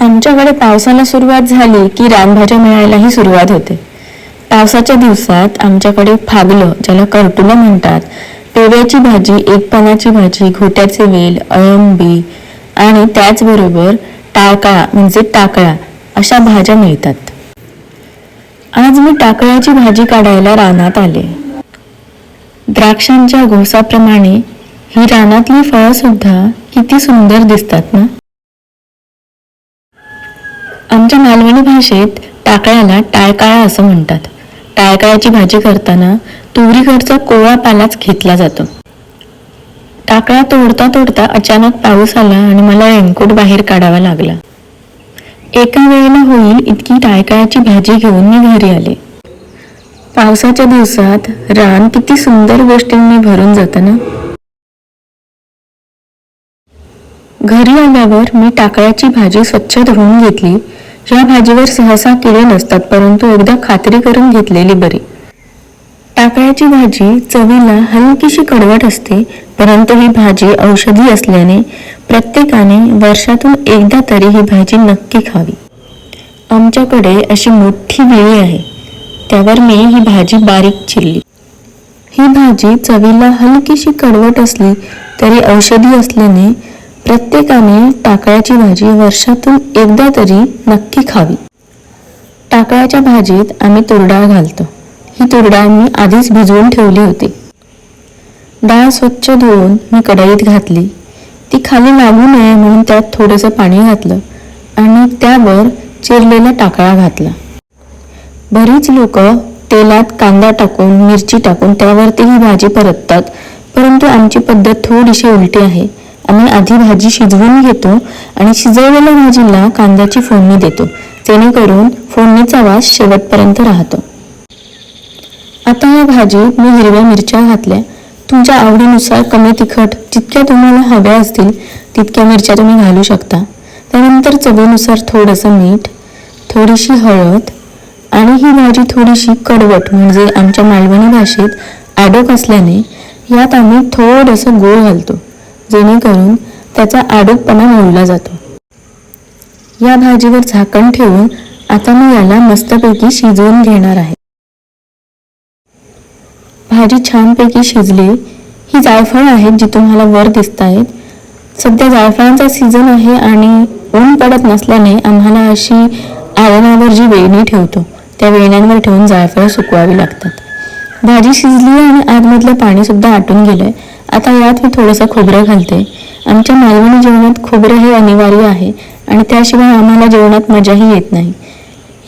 आमच्याकडे पावसाला सुरुवात झाली की रानभाज्या मिळायलाही सुरुवात होते. पावसाच्या दिवसात आमच्याकडे फागलं ज्याला करटुलं म्हणतात पेव्याची भाजी एकपानाची भाजी घोट्याचे वेल अळंबी आणि त्याचबरोबर टाळकाळा म्हणजे टाकळा अशा भाज्या मिळतात. आज मी टाकळ्याची भाजी काढायला रानात आले. द्राक्षांच्या घोसाप्रमाणे ही रानातली फळं सुद्धा किती सुंदर दिसतात ना? आमच्या मालवणी भाषेत टाकळ्याला टाळकाळा असं म्हणतात. टाळकाळ्याची भाजी करताना तुरीकडचा कोवळा पालाच घेतला जातो. टाकळा तोडता तोडता अचानक पाऊस आला आणि मला रेनकोट बाहेर काढावा लागला. एका वेळेला होईल इतकी टाळकाळ्याची भाजी घेऊन मी घरी आले. पावसाच्या दिवसात रान किती सुंदर गोष्टींनी भरून जातं ना? घरी आल्यावर मी टाकळ्याची भाजी स्वच्छ धुवून घेतली या भाजीवर सहसा किडे नसतात परंतु एकदा खात्री करून घेतलेली बरी. टाकळ्याची भाजी चवीला हलकीशी कडवट असते परंतु ही भाजी औषधी असल्याने प्रत्येकाने वर्षातून एकदा तरी ही भाजी नक्की खावी. आमच्याकडे अशी मोठी वेळी आहे त्यावर मी ही भाजी बारीक चिरली. ही भाजी चवीला हलकीशी कडवट असली तरी औषधी असल्याने प्रत्येकाने टाकळ्याची भाजी वर्षातून एकदा तरी नक्की खावी. टाकळ्याच्या भाजीत आम्ही तुरडाळ घालतो. ही तुरडाळ मी आधीच भिजवून ठेवली होती. डाळ स्वच्छ धुवून मी कढईत घातली. ती खाली लागू नये म्हणून त्यात थोडंसं पाणी घातलं आणि त्यावर चिरलेला टाकळा घातला. बरीच लोक तेलात कांदा टाकून मिरची टाकून त्यावरती ही भाजी परततात परंतु आमची पद्धत थोडीशी उलटी आहे. आम्ही आधी भाजी शिजवून घेतो आणि शिजवलेल्या भाजीला कांद्याची फोडणी देतो. जेणेकरून फोडणीचा वास शेवटपर्यंत राहतो. आता या भाजीत मी हिरव्या मिरच्या घातल्या. तुमच्या आवडीनुसार कमी तिखट जितक्या तुम्हाला हव्या असतील तितक्या मिरच्या तुम्ही घालू शकता. त्यानंतर चवीनुसार थोडंसं मीठ थोडीशी हळद आणि ही भाजी थोडीशी कडवट म्हणजे आमच्या मालवणी भाषेत ॲडोक असल्याने यात आम्ही थोडंसं गूळ घालतो. जेणेकरून त्याचा आडोकपणा मोडला जातो. या भाजीवर झाकण ठेवून आता मी याला मस्तपैकी शिजवून घेणार आहे. भाजी छानपैकी शिजली. ही जायफळ आहेत जी तुम्हाला वर दिसत आहेत. सध्या जायफळांचा सीझन आहे आणि ऊन पडत नसल्याने आम्हाला अशी आयनावर जी वेणी ठेवतो त्या वेण्यांवर ठेवून जायफळ सुकवावी लागतात. भाजी शिजली आणि आतमधलं पाणी सुद्धा आटून गेलंय. आता यात मी थोडंसं खोबरं घालते. आमच्या मालवणी जेवणात खोबरं हे अनिवार्य आहे आणि त्याशिवाय आम्हाला जेवणात मजाही येत नाही.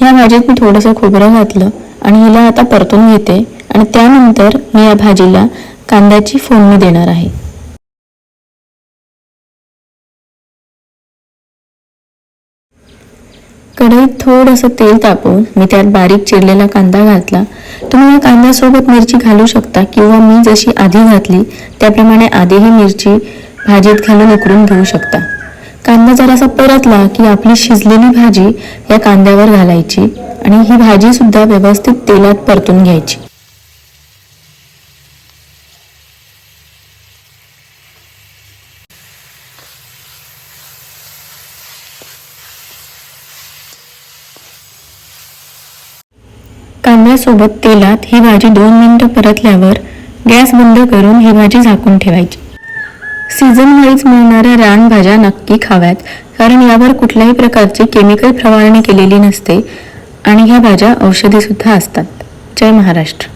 या भाजीत मी थोडंसं खोबरं घातलं आणि हिला आता परतून घेते आणि त्यानंतर मी या भाजीला कांद्याची फोडणी देणार आहे. कढईत थोडंसं तेल तापवून मी त्यात बारीक चिरलेला कांदा घातला. तुम्ही या कांद्यासोबत मिरची घालू शकता किंवा मी जशी आधी घातली त्याप्रमाणे आधीही मिरची भाजीत घालून उकळून घेऊ शकता. कांदा जरासा परतला की आपली शिजलेली भाजी या कांद्यावर घालायची आणि ही भाजीसुद्धा व्यवस्थित तेलात परतून घ्यायची. कांद्यासोबत तेलात ही भाजी दोन मिनटं परतल्यावर गॅस बंद करून ही भाजी झाकून ठेवायची. सीझन वाईज मिळणाऱ्या रानभाज्या नक्की खाव्यात कारण यावर कुठल्याही प्रकारची केमिकल फवारणी केलेली नसते आणि ह्या भाज्या औषधी सुद्धा असतात. जय महाराष्ट्र.